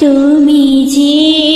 তুমি যে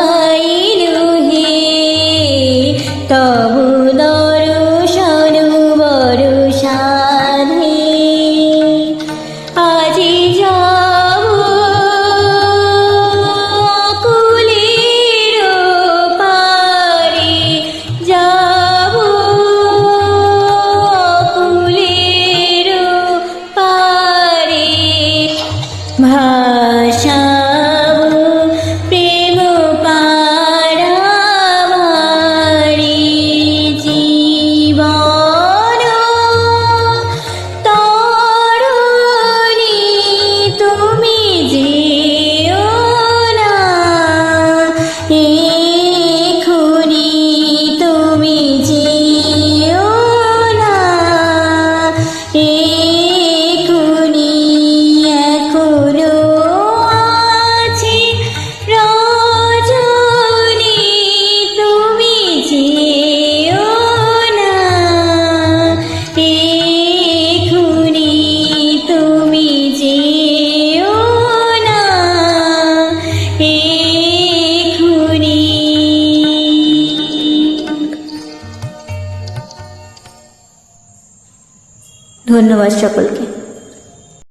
ধন্যবাদ সকলকে